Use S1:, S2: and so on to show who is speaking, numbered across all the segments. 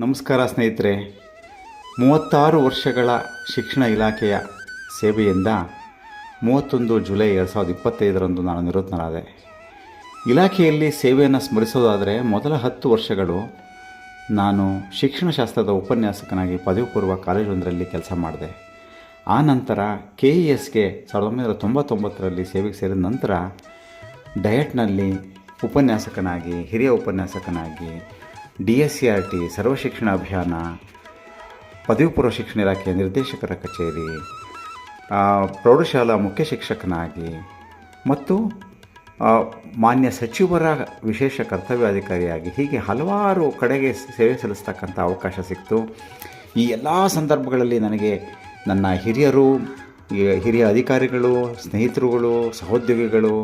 S1: ನಮಸ್ಕಾರ ಸ್ನೇಹಿತರೆ. ಮೂವತ್ತಾರು ವರ್ಷಗಳ ಶಿಕ್ಷಣ ಇಲಾಖೆಯ ಸೇವೆಯಿಂದ ಮೂವತ್ತೊಂದು ಜುಲೈ ಎರಡು ಸಾವಿರದ ಇಪ್ಪತ್ತೈದರಂದು ನಾನು ನಿವೃತ್ತನಾದೆ. ಇಲಾಖೆಯಲ್ಲಿ ಸೇವೆಯನ್ನು ಸ್ಮರಿಸೋದಾದರೆ ಮೊದಲ ಹತ್ತು ವರ್ಷಗಳು ನಾನು ಶಿಕ್ಷಣಶಾಸ್ತ್ರದ ಉಪನ್ಯಾಸಕನಾಗಿ ಪದವಿ ಪೂರ್ವ ಕಾಲೇಜೊಂದರಲ್ಲಿ ಕೆಲಸ ಮಾಡಿದೆ. ಆ ನಂತರ ಕೆ ಇ ಎಸ್ಗೆ ಸಾವಿರದ ಒಂಬೈನೂರ ತೊಂಬತ್ತೊಂಬತ್ತರಲ್ಲಿ ಸೇವೆಗೆ ಸೇರಿದ ನಂತರ ಡಯಟ್ನಲ್ಲಿ ಉಪನ್ಯಾಸಕನಾಗಿ, ಹಿರಿಯ ಉಪನ್ಯಾಸಕನಾಗಿ D S C R T Sarva Shikshana Abhiyana ಪದವಿ ಪೂರ್ವ ಶಿಕ್ಷಣ ಇಲಾಖೆಯ ನಿರ್ದೇಶಕರ ಕಚೇರಿ ಪ್ರೌಢಶಾಲಾ ಮುಖ್ಯ ಶಿಕ್ಷಕನಾಗಿ ಮತ್ತು ಮಾನ್ಯ ಸಚಿವರ ವಿಶೇಷ ಕರ್ತವ್ಯಾಧಿಕಾರಿಯಾಗಿ ಹೀಗೆ ಹಲವಾರು ಕಡೆಗೆ ಸೇವೆ ಸಲ್ಲಿಸ್ತಕ್ಕಂಥ ಅವಕಾಶ ಸಿಕ್ತು. ಈ ಎಲ್ಲ ಸಂದರ್ಭಗಳಲ್ಲಿ ನನಗೆ ನನ್ನ ಹಿರಿಯರು ಹಿರಿಯ ಅಧಿಕಾರಿಗಳು, ಸ್ನೇಹಿತರುಗಳು, ಸಹೋದ್ಯೋಗಿಗಳು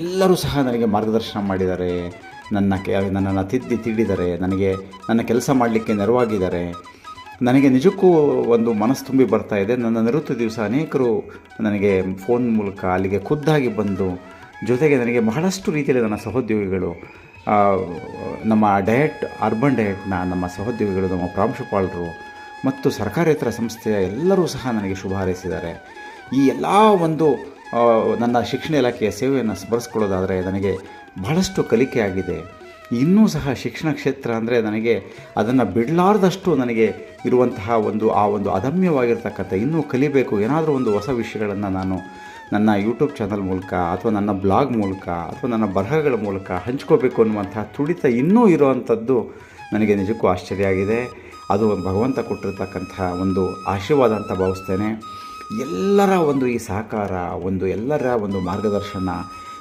S1: ಎಲ್ಲರೂ ಸಹ ನನಗೆ ಮಾರ್ಗದರ್ಶನ ಮಾಡಿದ್ದಾರೆ. ನನ್ನ ಕೆ ನನ್ನನ್ನು ತಿದ್ದಿ ತಿಳಿದರೆ ನನಗೆ ನನ್ನ ಕೆಲಸ ಮಾಡಲಿಕ್ಕೆ ನೆರವಾಗಿದ್ದಾರೆ, ನನಗೆ ನಿಜಕ್ಕೂ ಒಂದು ಮನಸ್ಸು ತುಂಬಿ ಬರ್ತಾ ಇದೆ. ನನ್ನ ನಿವೃತ್ತಿ ದಿವಸ ಅನೇಕರು ನನಗೆ ಫೋನ್ ಮೂಲಕ ಅಲ್ಲಿಗೆ ಖುದ್ದಾಗಿ ಬಂದು ಜೊತೆಗೆ ನನಗೆ ಬಹಳಷ್ಟು ರೀತಿಯಲ್ಲಿ ನನ್ನ ಸಹೋದ್ಯೋಗಿಗಳು ನಮ್ಮ ಡಯಟ್, ಅರ್ಬನ್ ಡಯಟ್ನ ನಮ್ಮ ಸಹೋದ್ಯೋಗಿಗಳು, ನಮ್ಮ ಪ್ರಾಂಶುಪಾಲರು ಮತ್ತು ಸರ್ಕಾರೇತರ ಸಂಸ್ಥೆಯ ಎಲ್ಲರೂ ಸಹ ನನಗೆ ಶುಭ ಹಾರೈಸಿದ್ದಾರೆ. ಈ ಎಲ್ಲ ಒಂದು ನನ್ನ ಶಿಕ್ಷಣ ಇಲಾಖೆಯ ಸೇವೆಯನ್ನು ಸ್ಮರಿಸ್ಕೊಳ್ಳೋದಾದರೆ ನನಗೆ ಬಹಳಷ್ಟು ಕಲಿಕೆ ಆಗಿದೆ. ಇನ್ನೂ ಸಹ ಶಿಕ್ಷಣ ಕ್ಷೇತ್ರ ಅಂದರೆ ನನಗೆ ಅದನ್ನು ಬಿಡಲಾರ್ದಷ್ಟು ನನಗೆ ಇರುವಂತಹ ಒಂದು, ಆ ಒಂದು ಅದಮ್ಯವಾಗಿರ್ತಕ್ಕಂಥ, ಇನ್ನೂ ಕಲಿಬೇಕು, ಏನಾದರೂ ಒಂದು ಹೊಸ ವಿಷಯಗಳನ್ನು ನಾನು ನನ್ನ ಯೂಟ್ಯೂಬ್ ಚಾನಲ್ ಮೂಲಕ ಅಥವಾ ನನ್ನ ಬ್ಲಾಗ್ ಮೂಲಕ ಅಥವಾ ನನ್ನ ಬರಹಗಳ ಮೂಲಕ ಹಂಚ್ಕೋಬೇಕು ಅನ್ನುವಂತಹ ತುಡಿತ ಇನ್ನೂ ಇರುವಂಥದ್ದು ನನಗೆ ನಿಜಕ್ಕೂ ಆಶ್ಚರ್ಯ ಆಗಿದೆ. ಅದು ಭಗವಂತ ಕೊಟ್ಟಿರ್ತಕ್ಕಂತಹ ಒಂದು ಆಶೀರ್ವಾದ ಅಂತ ಭಾವಿಸ್ತೇನೆ. ಎಲ್ಲರ ಒಂದು ಈ ಸಹಕಾರ, ಒಂದು ಎಲ್ಲರ ಒಂದು ಮಾರ್ಗದರ್ಶನ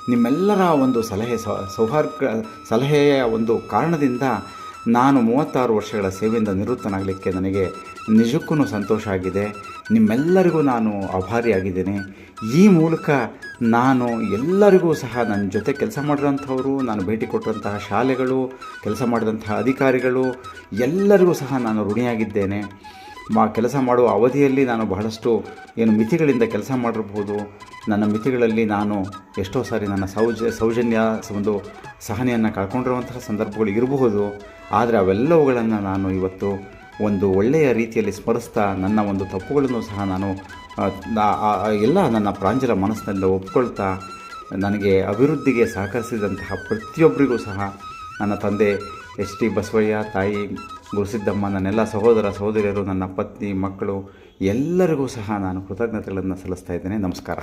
S1: ನಿಮ್ಮೆಲ್ಲರ ಒಂದು ಸಲಹೆ ಸೌಹಾರ್ ಸೌಹಾರ್ದ, ಸಲಹೆಯ ಒಂದು ಕಾರಣದಿಂದ ನಾನು ಮೂವತ್ತಾರು ವರ್ಷಗಳ ಸೇವೆಯಿಂದ ನಿವೃತ್ತನಾಗಲಿಕ್ಕೆ ನನಗೆ ನಿಜಕ್ಕೂ ಸಂತೋಷ ಆಗಿದೆ. ನಿಮ್ಮೆಲ್ಲರಿಗೂ ನಾನು ಆಭಾರಿಯಾಗಿದ್ದೇನೆ. ಈ ಮೂಲಕ ನಾನು ಎಲ್ಲರಿಗೂ ಸಹ ನನ್ನ ಜೊತೆ ಕೆಲಸ ಮಾಡಿದಂಥವರು, ನಾನು ಭೇಟಿ ಕೊಟ್ಟಂತಹ ಶಾಲೆಗಳು, ಕೆಲಸ ಮಾಡಿದಂತಹ ಅಧಿಕಾರಿಗಳು, ಎಲ್ಲರಿಗೂ ಸಹ ನಾನು ಋಣಿಯಾಗಿದ್ದೇನೆ. ಮಾ ಕೆಲಸ ಮಾಡುವ ಅವಧಿಯಲ್ಲಿ ನಾನು ಬಹಳಷ್ಟು ಏನು ಮಿತಿಗಳಿಂದ ಕೆಲಸ ಮಾಡಿರಬಹುದು. ನನ್ನ ಮಿತಿಗಳಲ್ಲಿ ನಾನು ಎಷ್ಟೋ ಸಾರಿ ನನ್ನ ಸೌಜ, ಸೌಜನ್ಯ ಒಂದು ಸಹನೆಯನ್ನು ಕಳ್ಕೊಂಡಿರುವಂತಹ ಸಂದರ್ಭಗಳು ಇರಬಹುದು. ಆದರೆ ಅವೆಲ್ಲವುಗಳನ್ನು ನಾನು ಇವತ್ತು ಒಂದು ಒಳ್ಳೆಯ ರೀತಿಯಲ್ಲಿ ಸ್ಮರಿಸ್ತಾ ನನ್ನ ಒಂದು ತಪ್ಪುಗಳನ್ನು ಸಹ ನಾನು ಎಲ್ಲ ನನ್ನ ಪ್ರಾಂಜಲ ಮನಸ್ಸಿನಲ್ಲಿ ಒಪ್ಕೊಳ್ತಾ ನನಗೆ ಅಭಿವೃದ್ಧಿಗೆ ಸಹಕರಿಸಿದಂತಹ ಪ್ರತಿಯೊಬ್ಬರಿಗೂ ಸಹ ನನ್ನ ತಂದೆ ಎಚ್ ಟಿ ಬಸವಯ್ಯ, ತಾಯಿ ಗುರುಸಿದ್ದಮ್ಮ, ನನ್ನೆಲ್ಲ ಸಹೋದರ ಸಹೋದರಿಯರು, ನನ್ನ ಪತ್ನಿ, ಮಕ್ಕಳು ಎಲ್ಲರಿಗೂ ಸಹ ನಾನು ಕೃತಜ್ಞತೆಗಳನ್ನು ಸಲ್ಲಿಸ್ತಾ ಇದ್ದೇನೆ. ನಮಸ್ಕಾರ.